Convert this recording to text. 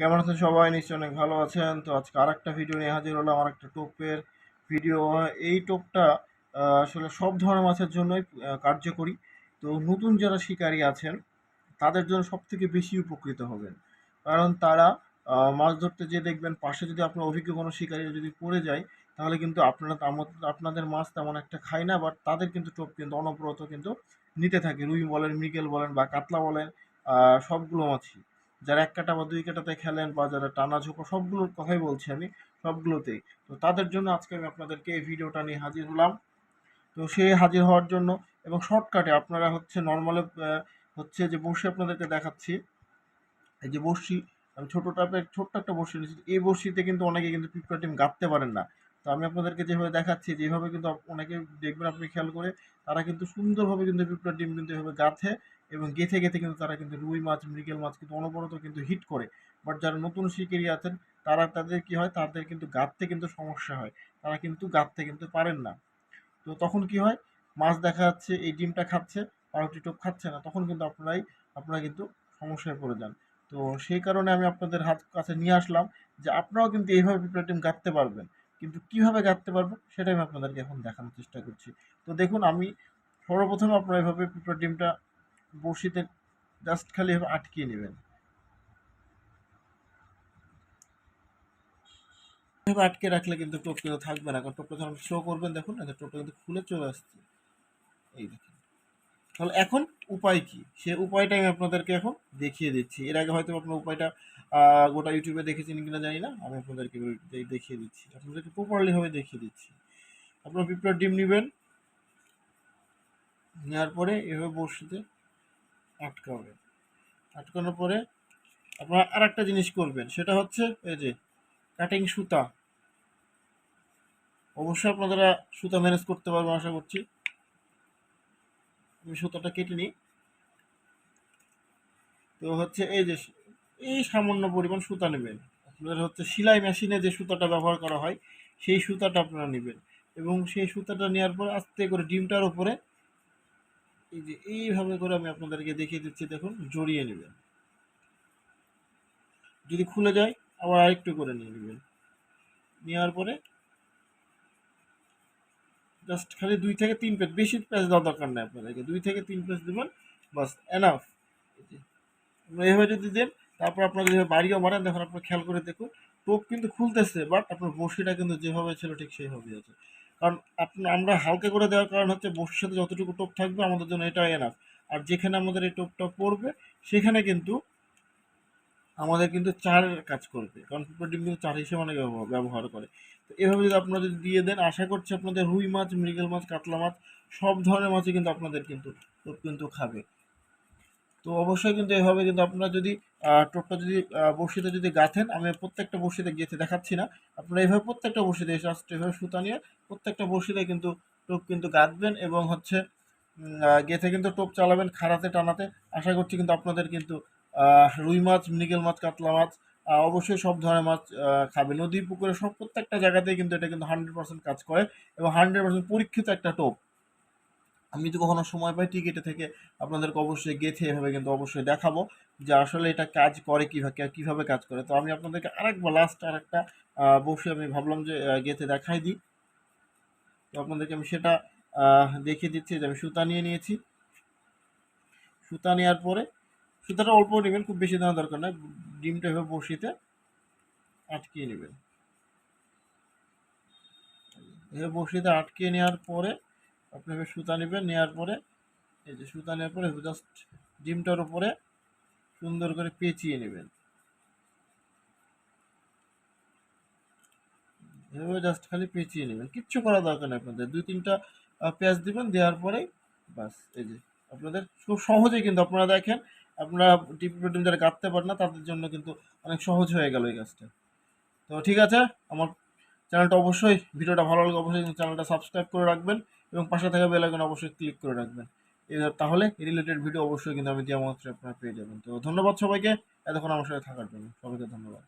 কেমন আছেন সবাই? নিশ্চয় অনেক ভালো আছেন। তো আজকে আর একটা ভিডিও নিয়ে হাজির হলাম আর একটা টোপের ভিডিও এই টোপটা আসলে সব ধরনের মাছের জন্যই কার্যকরী। তো নতুন যারা শিকারী আছেন, তাদের জন্য সব থেকে বেশি উপকৃত হবেন। কারণ তারা মাছ ধরতে যে দেখবেন, পাশে যদি আপনার অভিজ্ঞ কোনো শিকারী যদি পড়ে যায়, তাহলে কিন্তু আপনারা আপনাদের মাছ তেমন একটা খায় না বাট তাদের কিন্তু টোপ কিন্তু অনবরত কিন্তু নিতে থাকে। রুই বলেন, মৃগেল বলেন বা কাতলা বলেন সবগুলো মাছই। যারা এক কাটা বা দুই কাটাতে খেলেন বা যারা টানা ঝোঁকো সবগুলোর কথাই বলছি আমি, সবগুলোতেই। তো তাদের জন্য আজকে আমি আপনাদেরকে এই ভিডিওটা নিয়ে হাজির হলাম। তো সেই হাজির হওয়ার জন্য এবং শর্টকাটে আপনারা হচ্ছে নর্মালে হচ্ছে যে বসে আপনাদেরকে দেখাচ্ছি। এই যে বড়শি, আমি ছোটো টাপের ছোট্ট একটা বড়শি নিয়েছি এই বড়শিতে কিন্তু অনেকে কিন্তু পিঁপড়া টিম গাঁথতে পারেন না। তো আমি আপনাদেরকে যেভাবে দেখাচ্ছি, যেভাবে কিন্তু অনেকে দেখবেন আপনি খেয়াল করে, তারা কিন্তু সুন্দরভাবে কিন্তু পিঁপড়া ডিম কিন্তু এভাবে গাঁথে এবং গেঁথে গেঁথে কিন্তু তারা কিন্তু রুই মাছ, মৃগেল মাছ কিন্তু অনবরত কিন্তু হিট করে। বাট যারা নতুন শিকারি আছেন, তারা তাদের কি হয়? তাদের কিন্তু গাঁথতে কিন্তু সমস্যা হয়। তারা কিন্তু গাঁথতে কিন্তু পারেন না। তো তখন কি হয়? মাছ দেখা যাচ্ছে, এই ডিমটা খাচ্ছে, পাউরুটি টোপ খাচ্ছে না, তখন কিন্তু আপনারাই, আপনারা কিন্তু সমস্যায় পড়ে যান। তো সেই কারণে আমি আপনাদের হাত কাছে নিয়ে আসলাম যে আপনারাও কিন্তু এইভাবে পিঁপড়া ডিম গাঁথতে পারবেন। কিন্তু কীভাবে গাঁথতে পারব সেটাই আমি আপনাদেরকে এখন দেখানোর চেষ্টা করছি। তো দেখুন, আমি সর্বপ্রথম আপনারা এভাবে পিঁপড়া ডিমটা বড়শিতে জাস্ট খালি এভাবে আটকিয়ে নেবেন। এভাবে আটকে রাখলে কিন্তু টোপ কিন্তু থাকবে না, কারণ টোপটা যখন শো করবেন, দেখুন না টোপটা কিন্তু খুলে চলে আসছে। এই দেখুন। তাহলে এখন উপায় কি? সে উপায়টা আমি আপনাদেরকে এখন দেখিয়ে দিচ্ছি। এর আগে হয়তো আপনার উপায়টা গোটা ইউটিউবে দেখেছেন কিনা জানি না। আমি আপনাদেরকে দেখিয়ে দিচ্ছি। আপনাদেরকে প্রপারলি ভাবে দেখিয়ে দিচ্ছি। আপনারা পিঁপড়ার ডিম নেবেন নেওয়ার পরে এভাবে বসিতে আটকাবেন। আটকানোর পরে আপনারা আর একটা জিনিস করবেন, সেটা হচ্ছে এই যে কাটিং সুতা। অবশ্যই আপনারা সুতা ম্যানেজ করতে পারবেন, আশা করছি। আমি সুতাটা কেটে নিই। তো হচ্ছে এই যে এই সামান্য পরিমাণ সুতা নেবেন। আপনাদের হচ্ছে সেলাই মেশিনে যে সুতাটা ব্যবহার করা হয়, সেই সুতাটা আপনারা নেবেন। এবং সেই সুতাটা নেওয়ার পর আস্তে করে ডিমটার উপরে এই যে এইভাবে করে আমি আপনাদেরকে দেখিয়ে দিচ্ছি, দেখুন, জড়িয়ে নেবেন। যদি খুলে যায়, আবার আরেকটু করে নিয়ে নেবেন। নেওয়ার পরে জাস্ট খালি দুই থেকে তিন পেজ বেশি পেজ দেওয়ার দরকার নেই আপনাদেরকে। দুই থেকে তিন পেজ দেবেন, বাস এনাফ এভাবে যদি দেন তারপর আপনারা যদি বাড়িও মারেন দেখুন আপনার খেয়াল করে দেখুন, টোপ কিন্তু খুলতেছে বাট আপনার বড়শিটা কিন্তু যেভাবে ছিল ঠিক সেইভাবেই আছে। কারণ আপনার আমরা হালকা করে দেওয়ার কারণ হচ্ছে বড়শির সাথে যতটুকু টোপ থাকবে, আমাদের জন্য এটা এনাফ আর যেখানে আমাদের এই টোপটা পড়বে, সেখানে কিন্তু আমাদের কিন্তু চার কাজ করবে, কারণ পিঁপড়া ডিম কিন্তু চার হিসেবে অনেক ব্যবহার করে। তো এভাবে যদি আপনারা যদি দিয়ে দেন, আশা করছি আপনাদের রুই মাছ, মৃগেল মাছ, কাতলা মাছ, সব ধরনের মাছই কিন্তু আপনাদের কিন্তু টোপ কিন্তু খাবে। তো অবশ্যই কিন্তু এভাবে কিন্তু আপনারা যদি টোপটা যদি বড়শিতে যদি গাঁথেন, আমি প্রত্যেকটা বড়শিতে গেঁথে দেখাচ্ছি না। আপনারা এভাবে প্রত্যেকটা বড়শিতে জাস্ট এভাবে সুতা নিয়ে প্রত্যেকটা বড়শিতে কিন্তু টোপ কিন্তু গাঁথবেন এবং হচ্ছে গেঁথে কিন্তু টোপ চালাবেন খাড়াতে টানাতে। আশা করছি কিন্তু আপনাদের কিন্তু রুই মাছ, মৃগেল মাছ, কাতলা মাছ অবশ্যই সব ধরনের মাছ খাবে। নদী, পুকুরে সব প্রত্যেকটা জায়গাতেই কিন্তু এটা কিন্তু হান্ড্রেড পার্সেন্ট কাজ করে এবং হান্ড্রেড পার্সেন্ট পরীক্ষিত একটা টোপ। আমি যদি কখনো সময় পাই টিকিটে থেকে আপনাদেরকে অবশ্যই গেথে এভাবে কিন্তু অবশ্যই দেখাবো যে আসলে এটা কাজ করে কীভাবে কীভাবে কাজ করে। তো আমি আপনাদেরকে আরেকবার লাস্ট আরেকটা বসে আমি ভাবলাম যে গেথে দেখাই দিই। তো আপনাদেরকে আমি সেটা দেখিয়ে দিচ্ছি যে আমি সুতা নিয়ে নিয়েছি। সুতা নেওয়ার পরে, সুতাটা অল্প নেবেন, খুব বেশি দেওয়া দরকার নয়। ডিমটা এভাবে বসিতে আটকিয়ে নেবেন। এভাবে বসিতে আটকিয়ে নেওয়ার পরে আপনি এবার সুতা নেবেন নেওয়ার পরে, এই যে সুতা নেওয়ার পরে জাস্ট ডিমটার উপরে সুন্দর করে পেঁচিয়ে নেবেন। এভাবে জাস্ট খালি পেঁচিয়ে নেবেন। কিচ্ছু করা দরকার নেই আপনাদের। দুই তিনটা পেঁয়াজ দিবেন, দেওয়ার পরেই বাস, এই যে আপনাদের খুব সহজেই কিন্তু আপনারা দেখেন, আপনারা টিপি প্রোটিন যারা কাটতে পারেন না, তাদের জন্য কিন্তু অনেক সহজ হয়ে গেল এই কাজটা। তো ঠিক আছে, আমার চ্যানেলটা অবশ্যই, ভিডিওটা ভালো লাগলে অবশ্যই চ্যানেলটা সাবস্ক্রাইব করে রাখবেন। এবং পাশে থাকা বেল আইকন অবশ্যই ক্লিক করে রাখবেন। তাহলে রিলেটেড ভিডিও অবশ্যই কিন্তু আমি দেওয়া মাত্র আপনারা পেয়ে যাবেন। তো ধন্যবাদ সবাইকে। এতক্ষণ আমার সাথে থাকার জন্য। সবাইকে ধন্যবাদ।